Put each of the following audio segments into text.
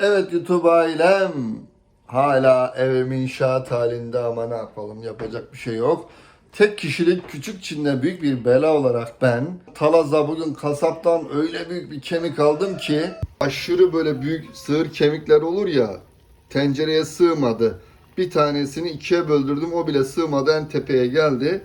Evet YouTube ailem hala evim inşaat halinde ama ne yapalım yapacak bir şey yok. Tek kişilik küçük Çin'de büyük bir bela olarak ben Talaz'da bugün kasaptan öyle büyük bir kemik aldım ki aşırı böyle büyük sığır kemikler olur ya tencereye sığmadı. Bir tanesini ikiye böldürdüm o bile sığmadı en tepeye geldi.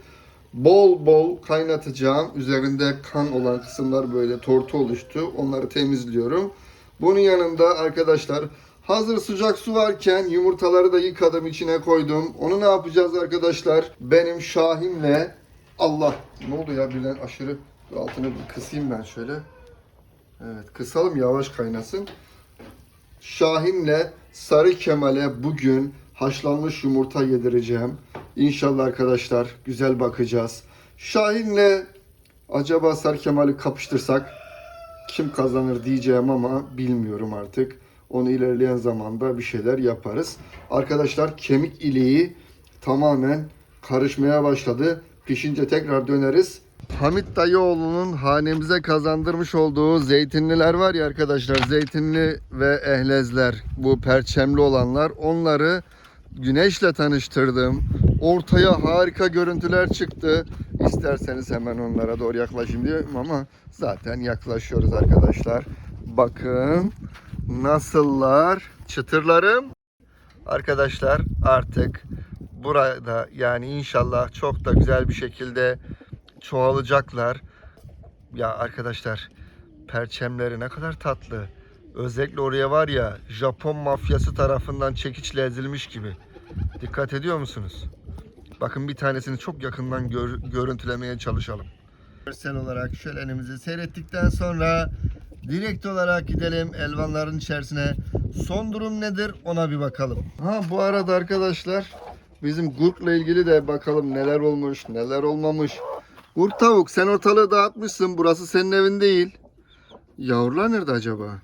Bol bol kaynatacağım. Üzerinde kan olan kısımlar böyle tortu oluştu. Onları temizliyorum. Bunun yanında arkadaşlar hazır sıcak su varken yumurtaları da yıkadım içine koydum. Onu ne yapacağız arkadaşlar? Benim Şahin'le Allah ne oldu ya birden aşırı altını bir kısayım ben şöyle. Evet kısalım yavaş kaynasın. Şahin'le Sarı Kemal'e bugün haşlanmış yumurta yedireceğim. İnşallah arkadaşlar güzel bakacağız. Şahin'le acaba Sarı Kemal'i kapıştırsak kim kazanır diyeceğim ama bilmiyorum artık. Onu ilerleyen zamanda bir şeyler yaparız. Arkadaşlar kemik iliği tamamen karışmaya başladı. Pişince tekrar döneriz. Hamit Dayıoğlu'nun hanemize kazandırmış olduğu zeytinliler var ya arkadaşlar. Zeytinli ve ehlezler. Bu perçemli olanlar. Onları güneşle tanıştırdım. Ortaya harika görüntüler çıktı. İsterseniz hemen onlara doğru yaklaşayım diyorum ama zaten yaklaşıyoruz arkadaşlar. Bakın nasıllar çıtırlarım. Arkadaşlar artık burada yani inşallah çok da güzel bir şekilde çoğalacaklar. Ya arkadaşlar perçemleri ne kadar tatlı. Özellikle oraya var ya Japon mafyası tarafından çekiçle ezilmiş gibi. Dikkat ediyor musunuz? Bakın bir tanesini çok yakından gör- görüntülemeye çalışalım. Görsel olarak şölenimizi seyrettikten sonra direkt olarak gidelim elvanların içerisine. Son durum nedir ona bir bakalım. Ha bu arada arkadaşlar bizim gurkla ilgili de bakalım neler olmuş neler olmamış. Gurk tavuk sen ortalığı dağıtmışsın burası senin evin değil. Yavrular nerede acaba?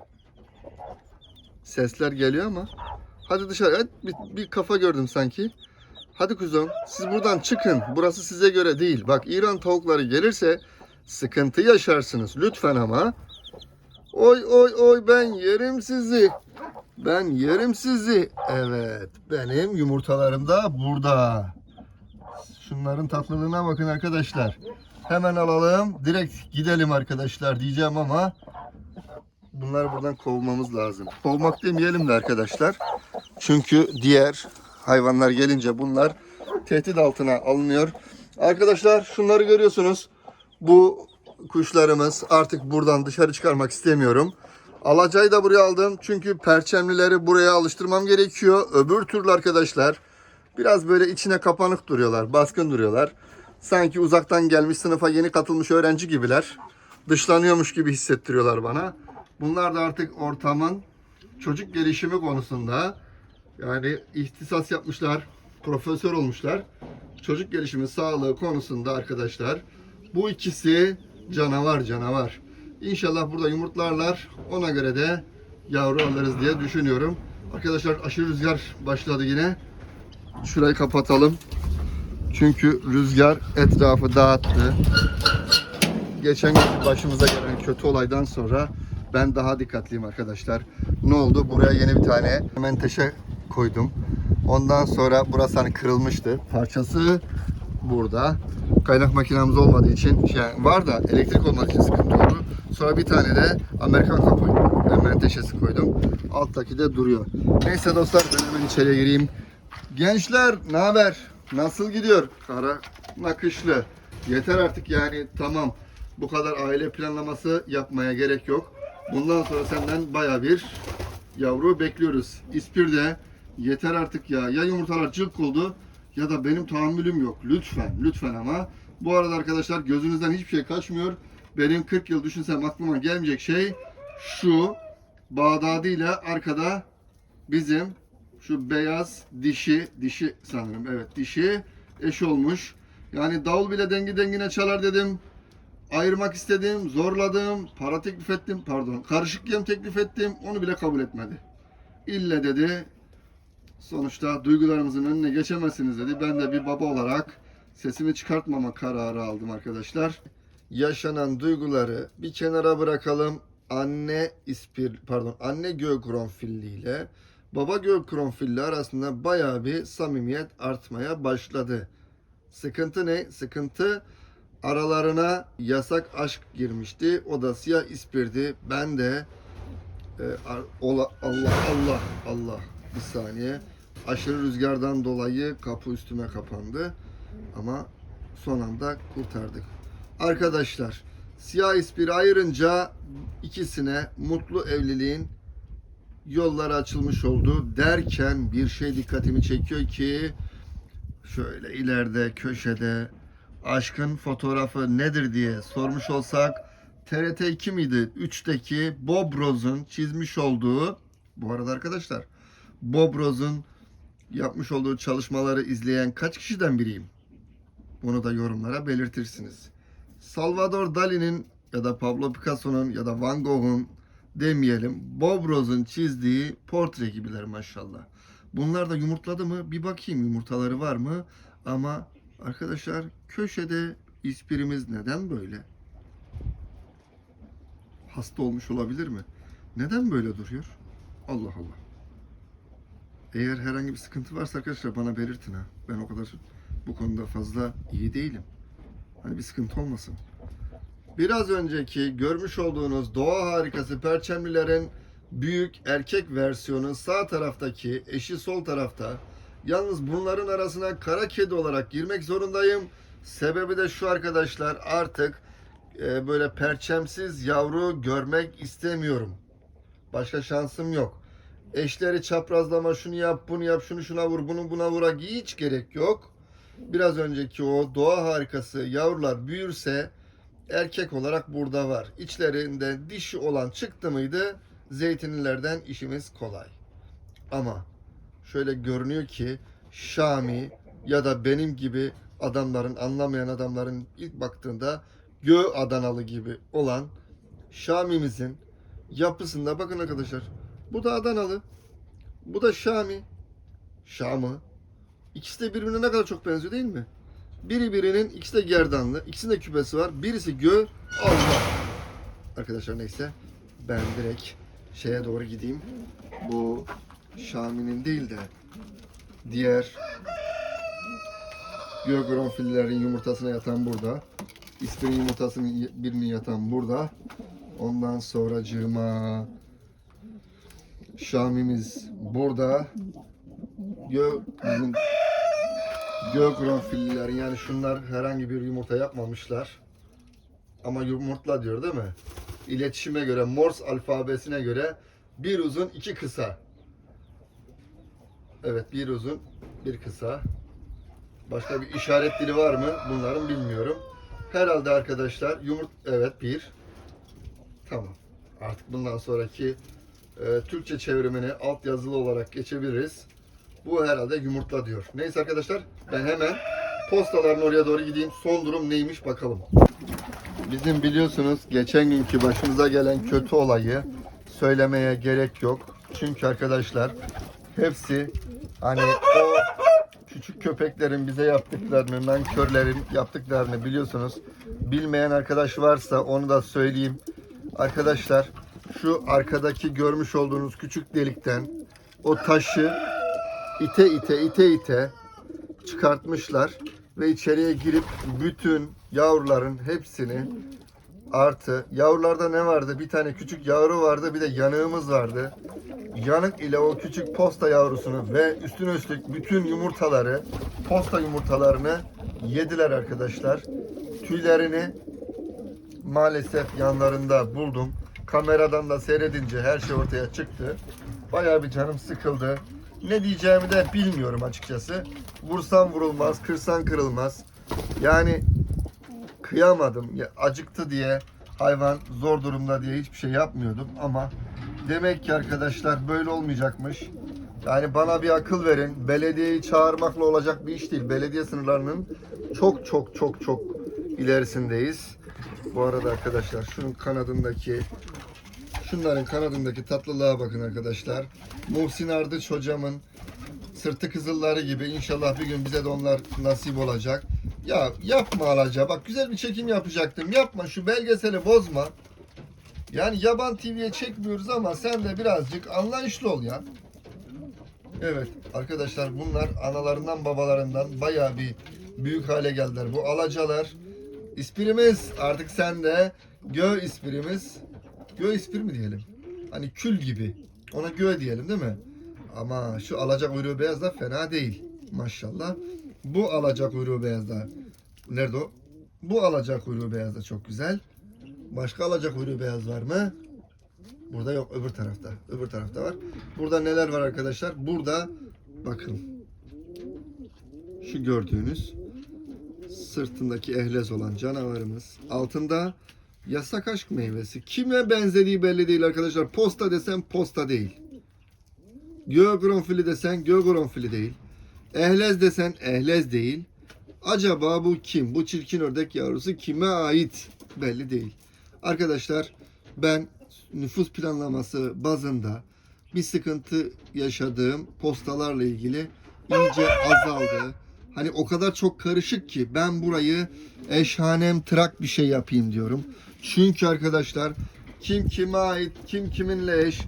Sesler geliyor ama. Hadi dışarı. Evet, bir, bir kafa gördüm sanki. Hadi kuzum siz buradan çıkın. Burası size göre değil. Bak İran tavukları gelirse sıkıntı yaşarsınız. Lütfen ama. Oy oy oy ben yerim sizi. Ben yerim sizi. Evet benim yumurtalarım da burada. Şunların tatlılığına bakın arkadaşlar. Hemen alalım. Direkt gidelim arkadaşlar diyeceğim ama bunları buradan kovmamız lazım. Kovmak demeyelim de arkadaşlar. Çünkü diğer hayvanlar gelince bunlar tehdit altına alınıyor. Arkadaşlar şunları görüyorsunuz. Bu kuşlarımız artık buradan dışarı çıkarmak istemiyorum. Alacayı da buraya aldım. Çünkü perçemlileri buraya alıştırmam gerekiyor. Öbür türlü arkadaşlar biraz böyle içine kapanık duruyorlar. Baskın duruyorlar. Sanki uzaktan gelmiş sınıfa yeni katılmış öğrenci gibiler. Dışlanıyormuş gibi hissettiriyorlar bana. Bunlar da artık ortamın çocuk gelişimi konusunda yani ihtisas yapmışlar, profesör olmuşlar. Çocuk gelişimi sağlığı konusunda arkadaşlar bu ikisi canavar canavar. İnşallah burada yumurtlarlar. Ona göre de yavru alırız diye düşünüyorum. Arkadaşlar aşırı rüzgar başladı yine. Şurayı kapatalım. Çünkü rüzgar etrafı dağıttı. Geçen gün başımıza gelen kötü olaydan sonra ben daha dikkatliyim arkadaşlar. Ne oldu? Buraya yeni bir tane menteşe koydum. Ondan sonra burası hani kırılmıştı. Parçası burada. Kaynak makinamız olmadığı için şey var da elektrik olmadığı için sıkıntı oldu. Sonra bir tane de Amerikan kapı menteşesi koydum. Alttaki de duruyor. Neyse dostlar ben hemen içeriye gireyim. Gençler ne haber? Nasıl gidiyor? Kara nakışlı. Yeter artık yani tamam. Bu kadar aile planlaması yapmaya gerek yok. Bundan sonra senden baya bir yavru bekliyoruz. İspir'de yeter artık ya. Ya yumurtalar cılk oldu ya da benim tahammülüm yok. Lütfen, lütfen ama. Bu arada arkadaşlar gözünüzden hiçbir şey kaçmıyor. Benim 40 yıl düşünsem aklıma gelmeyecek şey şu. Bağdadi ile arkada bizim şu beyaz dişi, dişi sanırım evet dişi eş olmuş. Yani davul bile dengi dengine çalar dedim. Ayırmak istedim, zorladım, para teklif ettim, pardon, karışık yem teklif ettim, onu bile kabul etmedi. İlle dedi, sonuçta duygularımızın önüne geçemezsiniz dedi. Ben de bir baba olarak sesimi çıkartmama kararı aldım arkadaşlar. Yaşanan duyguları bir kenara bırakalım. anne ispir pardon anne gökronfilli ile baba gökronfilli arasında bayağı bir samimiyet artmaya başladı. Sıkıntı ne? Sıkıntı aralarına yasak aşk girmişti. O da siyah ispirdi. Ben de e, ola- Allah Allah Allah bir saniye. Aşırı rüzgardan dolayı kapı üstüme kapandı. Ama son anda kurtardık. Arkadaşlar siyah ispiri ayırınca ikisine mutlu evliliğin yolları açılmış oldu derken bir şey dikkatimi çekiyor ki şöyle ileride köşede aşkın fotoğrafı nedir diye sormuş olsak TRT 2 miydi? 3'teki Bob Rose'un çizmiş olduğu bu arada arkadaşlar Bob Rose'un yapmış olduğu çalışmaları izleyen kaç kişiden biriyim? Bunu da yorumlara belirtirsiniz. Salvador Dali'nin ya da Pablo Picasso'nun ya da Van Gogh'un demeyelim Bob Rose'un çizdiği portre gibiler maşallah. Bunlar da yumurtladı mı? Bir bakayım yumurtaları var mı? Ama arkadaşlar köşede ispirimiz neden böyle? Hasta olmuş olabilir mi? Neden böyle duruyor? Allah Allah. Eğer herhangi bir sıkıntı varsa arkadaşlar bana belirtin ha. Ben o kadar bu konuda fazla iyi değilim. Hani bir sıkıntı olmasın. Biraz önceki görmüş olduğunuz doğa harikası perçemlilerin büyük erkek versiyonu sağ taraftaki eşi sol tarafta. Yalnız bunların arasına kara kedi olarak girmek zorundayım. Sebebi de şu arkadaşlar artık e, böyle perçemsiz yavru görmek istemiyorum. Başka şansım yok. Eşleri çaprazlama şunu yap bunu yap şunu şuna vur bunu buna vura hiç gerek yok. Biraz önceki o doğa harikası yavrular büyürse erkek olarak burada var. İçlerinde dişi olan çıktı mıydı zeytinlilerden işimiz kolay. Ama şöyle görünüyor ki Şami ya da benim gibi adamların anlamayan adamların ilk baktığında Gö Adanalı gibi olan Şamimizin yapısında bakın arkadaşlar. Bu da Adanalı. Bu da Şami. Şam'ı. İkisi de birbirine ne kadar çok benziyor değil mi? Biri birinin, ikisi de gerdanlı. İkisinin de küpesi var. Birisi gö, Allah. Arkadaşlar neyse. Ben direkt şeye doğru gideyim. Bu Şami'nin değil de diğer Gögronfillerin yumurtasına yatan burada. İspirin yumurtasının birinin yatan burada. Ondan sonra cığıma Şamimiz burada. Gö bizim Gögronfillerin yani şunlar herhangi bir yumurta yapmamışlar. Ama yumurtla diyor değil mi? İletişime göre Morse alfabesine göre bir uzun iki kısa. Evet bir uzun bir kısa. Başka bir işaret dili var mı? Bunların bilmiyorum. Herhalde arkadaşlar yumurt evet bir. Tamam. Artık bundan sonraki e, Türkçe çevrimini alt yazılı olarak geçebiliriz. Bu herhalde yumurtla diyor. Neyse arkadaşlar ben hemen postaların oraya doğru gideyim. Son durum neymiş bakalım. Bizim biliyorsunuz geçen günkü başımıza gelen kötü olayı söylemeye gerek yok. Çünkü arkadaşlar hepsi hani o küçük köpeklerin bize yaptıklarını, nankörlerin yaptıklarını biliyorsunuz. Bilmeyen arkadaş varsa onu da söyleyeyim. Arkadaşlar şu arkadaki görmüş olduğunuz küçük delikten o taşı ite ite ite ite çıkartmışlar ve içeriye girip bütün yavruların hepsini artı yavrularda ne vardı? Bir tane küçük yavru vardı, bir de yanığımız vardı. Yanık ile o küçük posta yavrusunu ve üstüne üstlük bütün yumurtaları, posta yumurtalarını yediler arkadaşlar. Tüylerini maalesef yanlarında buldum. Kameradan da seyredince her şey ortaya çıktı. Bayağı bir canım sıkıldı. Ne diyeceğimi de bilmiyorum açıkçası. Vursan vurulmaz, kırsan kırılmaz. Yani kıyamadım. Ya, acıktı diye hayvan zor durumda diye hiçbir şey yapmıyordum ama demek ki arkadaşlar böyle olmayacakmış. Yani bana bir akıl verin. Belediyeyi çağırmakla olacak bir iş değil. Belediye sınırlarının çok çok çok çok ilerisindeyiz. Bu arada arkadaşlar şunun kanadındaki şunların kanadındaki tatlılığa bakın arkadaşlar. Muhsin Ardıç hocamın sırtı kızılları gibi inşallah bir gün bize de onlar nasip olacak. Ya yapma Alaca bak güzel bir çekim yapacaktım. Yapma şu belgeseli bozma. Yani yaban TV'ye çekmiyoruz ama sen de birazcık anlayışlı ol ya. Evet arkadaşlar bunlar analarından babalarından bayağı bir büyük hale geldiler. Bu alacalar isprimiz artık sende gö isprimiz gö ispir mi diyelim? Hani kül gibi. Ona gö diyelim değil mi? Ama şu alacak kuyruğu beyaz da fena değil. Maşallah. Bu alacak kuyruğu beyaz da. Nerede o? Bu alacak kuyruğu beyaz da çok güzel. Başka alacak kuyruğu beyaz var mı? Burada yok öbür tarafta. Öbür tarafta var. Burada neler var arkadaşlar? Burada bakın. Şu gördüğünüz sırtındaki ehlez olan canavarımız. Altında yasak aşk meyvesi. Kime benzediği belli değil arkadaşlar. Posta desen posta değil. Göğgronfili desen göğgronfili değil. Ehlez desen ehlez değil. Acaba bu kim? Bu çirkin ördek yavrusu kime ait? Belli değil. Arkadaşlar ben nüfus planlaması bazında bir sıkıntı yaşadığım postalarla ilgili iyice azaldı. Hani o kadar çok karışık ki ben burayı eşhanem trak bir şey yapayım diyorum. Çünkü arkadaşlar kim kime ait, kim kiminle eş,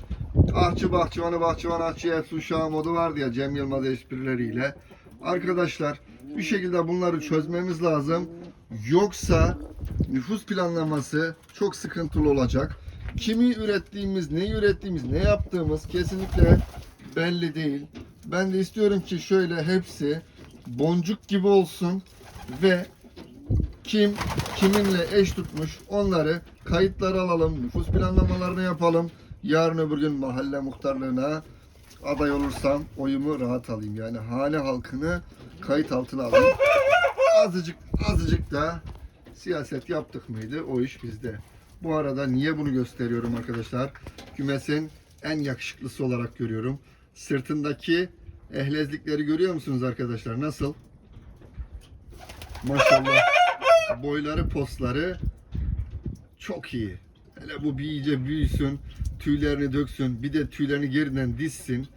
ahçı bahçıvanı bahçıvan ahçı hepsi uşağı modu vardı ya Cem Yılmaz esprileriyle. Arkadaşlar bir şekilde bunları çözmemiz lazım. Yoksa nüfus planlaması çok sıkıntılı olacak. Kimi ürettiğimiz, neyi ürettiğimiz, ne yaptığımız kesinlikle belli değil. Ben de istiyorum ki şöyle hepsi boncuk gibi olsun ve kim kiminle eş tutmuş onları kayıtlara alalım, nüfus planlamalarını yapalım. Yarın öbür gün mahalle muhtarlığına aday olursam oyumu rahat alayım. Yani hane halkını kayıt altına alayım. Azıcık azıcık da siyaset yaptık mıydı o iş bizde. Bu arada niye bunu gösteriyorum arkadaşlar? Kümesin en yakışıklısı olarak görüyorum. Sırtındaki ehlezlikleri görüyor musunuz arkadaşlar? Nasıl? Maşallah. Boyları, postları çok iyi. Hele bu bir iyice büyüsün, tüylerini döksün, bir de tüylerini geriden dizsin.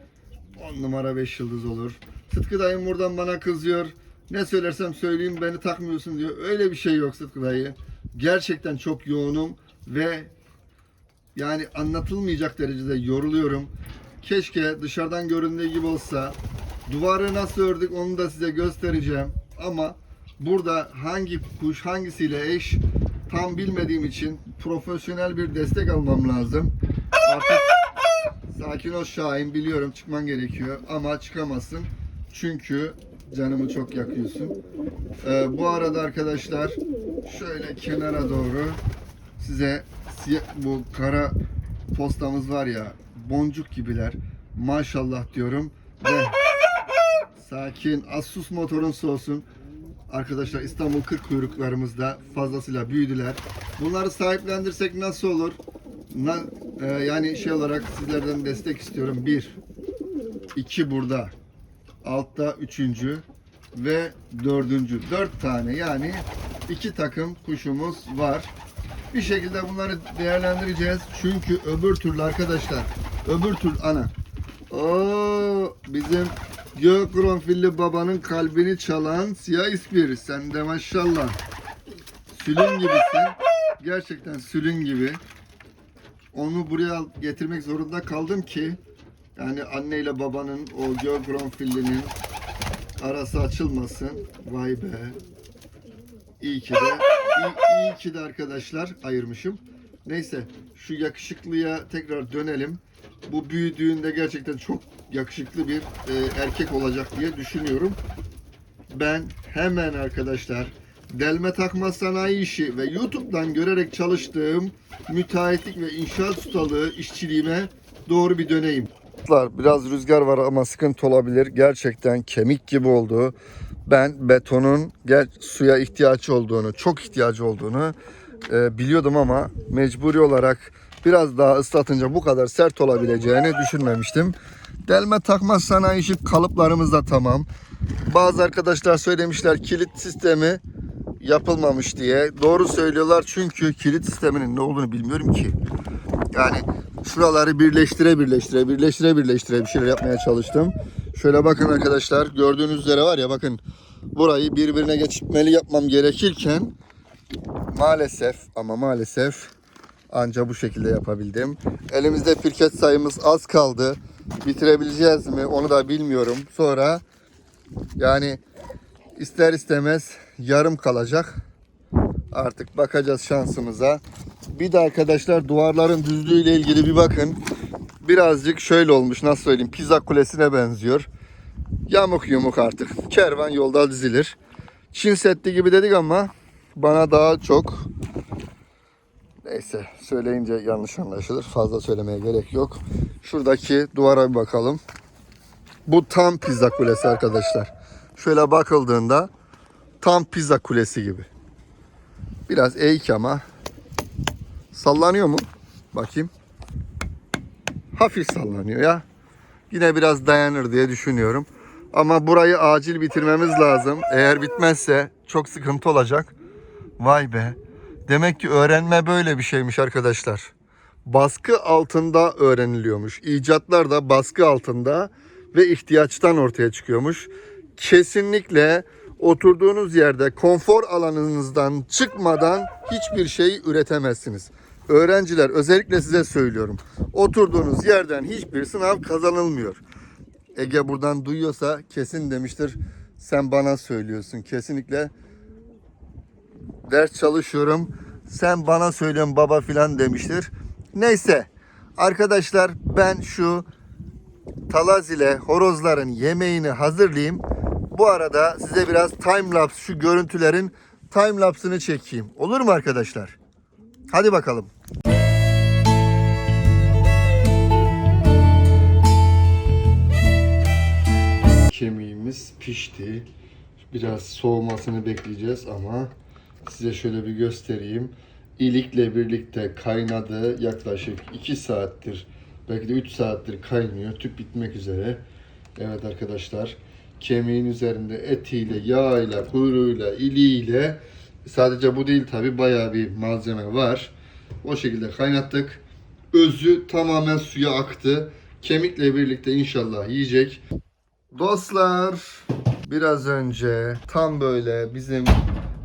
10 numara 5 yıldız olur. Sıtkı dayım buradan bana kızıyor. Ne söylersem söyleyeyim beni takmıyorsun diyor. Öyle bir şey yok Sıtkı dayı. Gerçekten çok yoğunum ve yani anlatılmayacak derecede yoruluyorum. Keşke dışarıdan göründüğü gibi olsa. Duvarı nasıl ördük onu da size göstereceğim. Ama burada hangi kuş hangisiyle eş tam bilmediğim için profesyonel bir destek almam lazım. Artık sakin ol Şahin biliyorum çıkman gerekiyor ama çıkamazsın. Çünkü canımı çok yakıyorsun. Ee, bu arada arkadaşlar şöyle kenara doğru size bu kara postamız var ya boncuk gibiler. Maşallah diyorum ve sakin Asus motorun olsun. Arkadaşlar İstanbul 40 kuyruklarımızda fazlasıyla büyüdüler. Bunları sahiplendirsek nasıl olur? Na, e, yani şey olarak sizlerden destek istiyorum. Bir, iki burada. Altta üçüncü ve dördüncü. Dört tane yani iki takım kuşumuz var. Bir şekilde bunları değerlendireceğiz. Çünkü öbür türlü arkadaşlar, öbür türlü ana. Oo, bizim Gökronfilli babanın kalbini çalan siyah ispir. Sen de maşallah. Sülün gibisin. Gerçekten sülün gibi. Onu buraya getirmek zorunda kaldım ki yani anne ile babanın o Gökronfilli'nin arası açılmasın. Vay be. İyi ki de iyi, iyi ki de arkadaşlar ayırmışım. Neyse şu yakışıklıya tekrar dönelim. Bu büyüdüğünde gerçekten çok yakışıklı bir e, erkek olacak diye düşünüyorum. Ben hemen arkadaşlar delme takma sanayi işi ve YouTube'dan görerek çalıştığım müteahhitlik ve inşaat ustalığı işçiliğime doğru bir döneyim. Biraz rüzgar var ama sıkıntı olabilir. Gerçekten kemik gibi oldu. Ben betonun gel suya ihtiyaç olduğunu, çok ihtiyacı olduğunu e, biliyordum ama mecburi olarak biraz daha ıslatınca bu kadar sert olabileceğini düşünmemiştim. Delme takma sanayi işi kalıplarımız da tamam. Bazı arkadaşlar söylemişler kilit sistemi yapılmamış diye. Doğru söylüyorlar çünkü kilit sisteminin ne olduğunu bilmiyorum ki. Yani şuraları birleştire birleştire birleştire birleştire bir şeyler yapmaya çalıştım. Şöyle bakın arkadaşlar gördüğünüz üzere var ya bakın burayı birbirine geçmeli yapmam gerekirken maalesef ama maalesef Anca bu şekilde yapabildim. Elimizde pirket sayımız az kaldı. Bitirebileceğiz mi onu da bilmiyorum. Sonra yani ister istemez yarım kalacak. Artık bakacağız şansımıza. Bir de arkadaşlar duvarların düzlüğüyle ilgili bir bakın. Birazcık şöyle olmuş nasıl söyleyeyim pizza kulesine benziyor. Yamuk yumuk artık. Kervan yolda dizilir. Çin Seddi gibi dedik ama bana daha çok neyse söyleyince yanlış anlaşılır. Fazla söylemeye gerek yok. Şuradaki duvara bir bakalım. Bu tam pizza kulesi arkadaşlar. Şöyle bakıldığında tam pizza kulesi gibi. Biraz eğik ama sallanıyor mu? Bakayım. Hafif sallanıyor ya. Yine biraz dayanır diye düşünüyorum. Ama burayı acil bitirmemiz lazım. Eğer bitmezse çok sıkıntı olacak. Vay be. Demek ki öğrenme böyle bir şeymiş arkadaşlar. Baskı altında öğreniliyormuş. İcatlar da baskı altında ve ihtiyaçtan ortaya çıkıyormuş. Kesinlikle oturduğunuz yerde konfor alanınızdan çıkmadan hiçbir şey üretemezsiniz. Öğrenciler özellikle size söylüyorum. Oturduğunuz yerden hiçbir sınav kazanılmıyor. Ege buradan duyuyorsa kesin demiştir. Sen bana söylüyorsun. Kesinlikle ders çalışıyorum. Sen bana söylüyorsun baba filan demiştir. Neyse arkadaşlar ben şu talaz ile horozların yemeğini hazırlayayım. Bu arada size biraz time lapse şu görüntülerin time çekeyim. Olur mu arkadaşlar? Hadi bakalım. Kemiğimiz pişti. Biraz soğumasını bekleyeceğiz ama size şöyle bir göstereyim. İlikle birlikte kaynadı. Yaklaşık 2 saattir belki de 3 saattir kaynıyor. Tüp bitmek üzere. Evet arkadaşlar. Kemiğin üzerinde etiyle, yağıyla, kuyruğuyla, iliğiyle sadece bu değil tabi bayağı bir malzeme var. O şekilde kaynattık. Özü tamamen suya aktı. Kemikle birlikte inşallah yiyecek. Dostlar biraz önce tam böyle bizim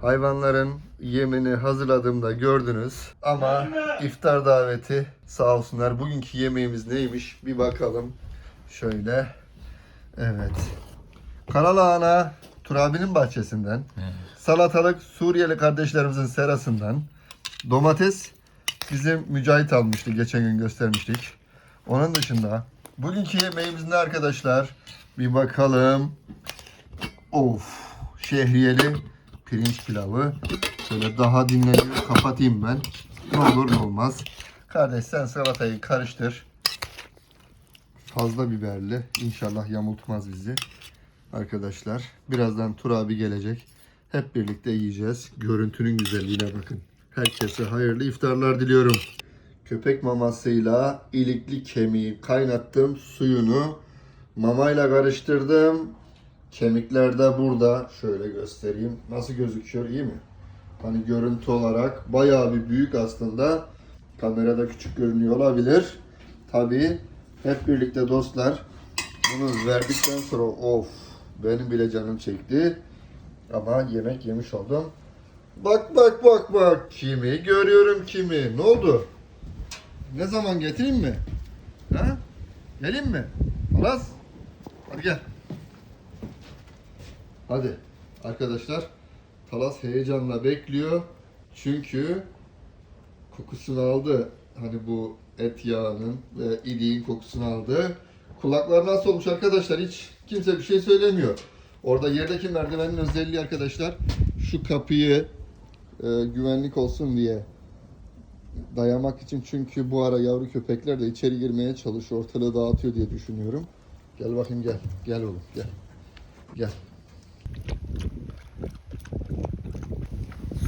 hayvanların yemini hazırladığımda gördünüz. Ama iftar daveti sağ olsunlar. Bugünkü yemeğimiz neymiş bir bakalım. Şöyle. Evet. Karalahana Turabi'nin bahçesinden. Salatalık Suriyeli kardeşlerimizin serasından. Domates bizim Mücahit almıştı. Geçen gün göstermiştik. Onun dışında bugünkü yemeğimiz ne arkadaşlar? Bir bakalım. Of. Şehriyeli pirinç pilavı. Şöyle daha dinleniyor. Kapatayım ben. Ne olur ne olmaz. Kardeş sen salatayı karıştır. Fazla biberli. İnşallah yamultmaz bizi. Arkadaşlar. Birazdan Tur abi gelecek. Hep birlikte yiyeceğiz. Görüntünün güzelliğine bakın. Herkese hayırlı iftarlar diliyorum. Köpek mamasıyla ilikli kemiği kaynattım. Suyunu mamayla karıştırdım. Kemikler de burada. Şöyle göstereyim. Nasıl gözüküyor? iyi mi? Hani görüntü olarak bayağı bir büyük aslında. Kamerada küçük görünüyor olabilir. Tabii hep birlikte dostlar bunu verdikten sonra of benim bile canım çekti. Ama yemek yemiş oldum. Bak bak bak bak kimi görüyorum kimi. Ne oldu? Ne zaman getireyim mi? Ha? Geleyim mi? Alas. Hadi gel. Hadi arkadaşlar. Talas heyecanla bekliyor. Çünkü kokusunu aldı. Hani bu et yağının ve iliğin kokusunu aldı. Kulaklar nasıl olmuş arkadaşlar? Hiç kimse bir şey söylemiyor. Orada yerdeki merdivenin özelliği arkadaşlar şu kapıyı e, güvenlik olsun diye dayamak için çünkü bu ara yavru köpekler de içeri girmeye çalışıyor. Ortalığı dağıtıyor diye düşünüyorum. Gel bakayım gel. Gel oğlum gel. Gel.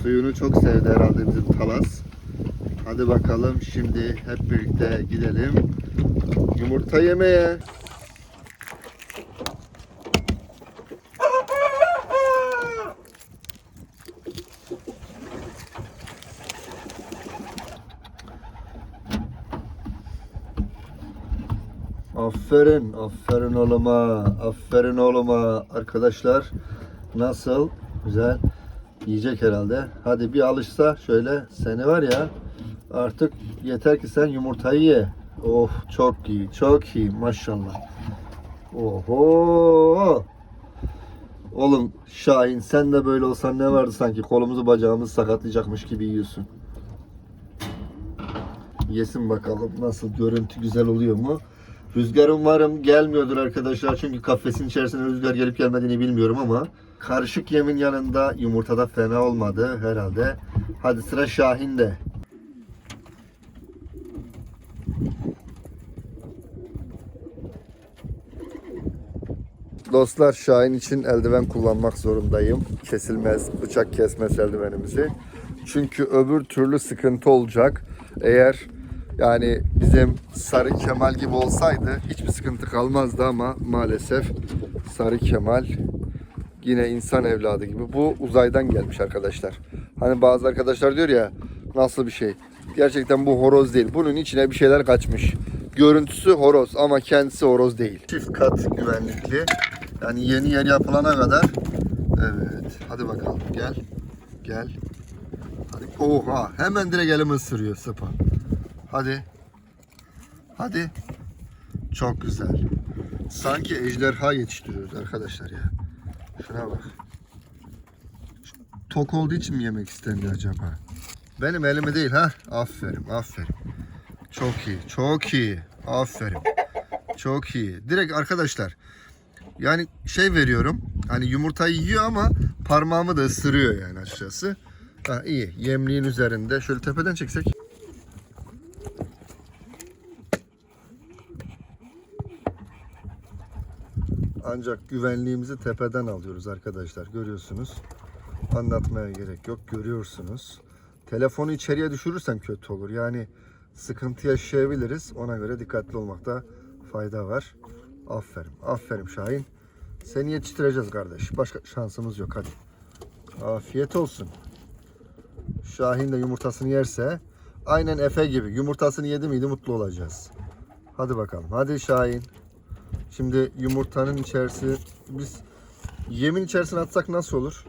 Suyunu çok sevdi herhalde bizim Talas. Hadi bakalım şimdi hep birlikte gidelim. Yumurta yemeye. Aferin, aferin oğluma, aferin oğluma. Arkadaşlar nasıl? Güzel. Yiyecek herhalde. Hadi bir alışsa şöyle seni var ya Artık yeter ki sen yumurtayı ye. Oh çok iyi, çok iyi maşallah. Oho. Oğlum Şahin sen de böyle olsan ne vardı sanki kolumuzu bacağımızı sakatlayacakmış gibi yiyorsun. Yesin bakalım nasıl görüntü güzel oluyor mu? Rüzgarım varım gelmiyordur arkadaşlar çünkü kafesin içerisine rüzgar gelip gelmediğini bilmiyorum ama karışık yemin yanında yumurtada fena olmadı herhalde. Hadi sıra Şahin'de. Dostlar Şahin için eldiven kullanmak zorundayım. Kesilmez bıçak kesmez eldivenimizi. Çünkü öbür türlü sıkıntı olacak. Eğer yani bizim Sarı Kemal gibi olsaydı hiçbir sıkıntı kalmazdı ama maalesef Sarı Kemal yine insan evladı gibi. Bu uzaydan gelmiş arkadaşlar. Hani bazı arkadaşlar diyor ya nasıl bir şey. Gerçekten bu horoz değil. Bunun içine bir şeyler kaçmış. Görüntüsü horoz ama kendisi horoz değil. Çift kat güvenlikli. Yani yeni yer yapılana kadar. Evet. Hadi bakalım. Gel. Gel. Hadi. Oha. Hemen direkt elimi ısırıyor sıpa. Hadi. Hadi. Çok güzel. Sanki ejderha yetiştiriyoruz arkadaşlar ya. Şuna bak. Tok olduğu için mi yemek istemiyor acaba? Benim elimi değil ha. Aferin, aferin. Çok iyi, çok iyi. Aferin. Çok iyi. Direkt arkadaşlar. Yani şey veriyorum. Hani yumurtayı yiyor ama parmağımı da ısırıyor yani açıkçası. Ha, iyi. Yemliğin üzerinde. Şöyle tepeden çeksek. Ancak güvenliğimizi tepeden alıyoruz arkadaşlar. Görüyorsunuz. Anlatmaya gerek yok. Görüyorsunuz. Telefonu içeriye düşürürsem kötü olur. Yani sıkıntı yaşayabiliriz. Ona göre dikkatli olmakta fayda var. Aferin. Aferin Şahin. Seni yetiştireceğiz kardeş. Başka şansımız yok. Hadi. Afiyet olsun. Şahin de yumurtasını yerse aynen Efe gibi yumurtasını yedi miydi mutlu olacağız. Hadi bakalım. Hadi Şahin. Şimdi yumurtanın içerisi biz yemin içerisine atsak nasıl olur?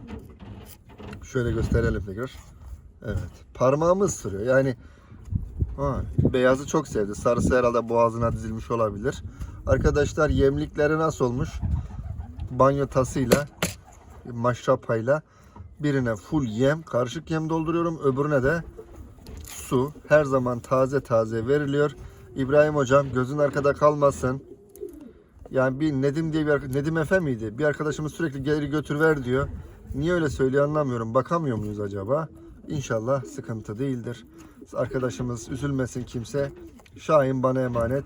Şöyle gösterelim tekrar. Evet. Parmağımı ısırıyor. Yani ha, beyazı çok sevdi. Sarısı herhalde boğazına dizilmiş olabilir. Arkadaşlar yemlikleri nasıl olmuş? Banyo tasıyla maşrapayla birine full yem, karışık yem dolduruyorum. Öbürüne de su. Her zaman taze taze veriliyor. İbrahim hocam gözün arkada kalmasın. Yani bir Nedim diye bir arka- Nedim Efe miydi? Bir arkadaşımız sürekli geri götür ver diyor. Niye öyle söylüyor anlamıyorum. Bakamıyor muyuz acaba? İnşallah sıkıntı değildir. Arkadaşımız üzülmesin kimse. Şahin bana emanet.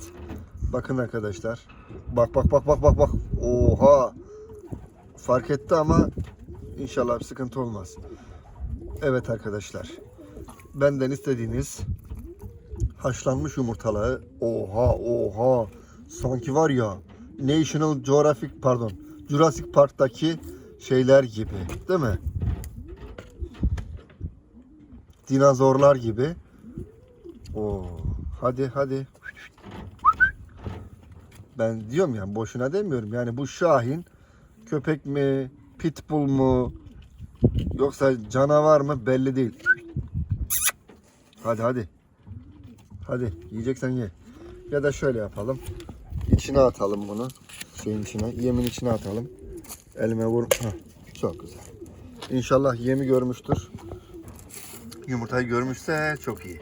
Bakın arkadaşlar. Bak bak bak bak bak bak. Oha. Fark etti ama inşallah sıkıntı olmaz. Evet arkadaşlar. Benden istediğiniz haşlanmış yumurtalığı. Oha oha. Sanki var ya National Geographic pardon Jurassic Park'taki şeyler gibi değil mi? Dinozorlar gibi. Oo, hadi hadi. Ben diyorum ya boşuna demiyorum. Yani bu Şahin köpek mi, pitbull mu yoksa canavar mı belli değil. Hadi hadi. Hadi yiyeceksen ye. Ya da şöyle yapalım. İçine atalım bunu. Şeyin içine, yemin içine atalım. Elime vur. Heh, çok güzel. İnşallah yemi görmüştür. Yumurtayı görmüşse çok iyi.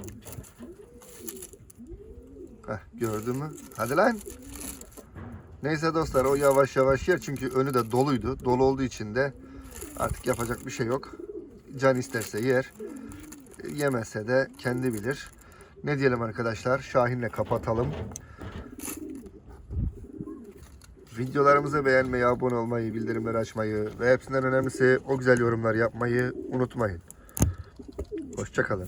Heh, gördü mü? Hadi lan. Neyse dostlar o yavaş yavaş yer çünkü önü de doluydu. Dolu olduğu için de artık yapacak bir şey yok. Can isterse yer. Yemezse de kendi bilir. Ne diyelim arkadaşlar? Şahin'le kapatalım. Videolarımızı beğenmeyi, abone olmayı, bildirimleri açmayı ve hepsinden önemlisi o güzel yorumlar yapmayı unutmayın. Hoşçakalın.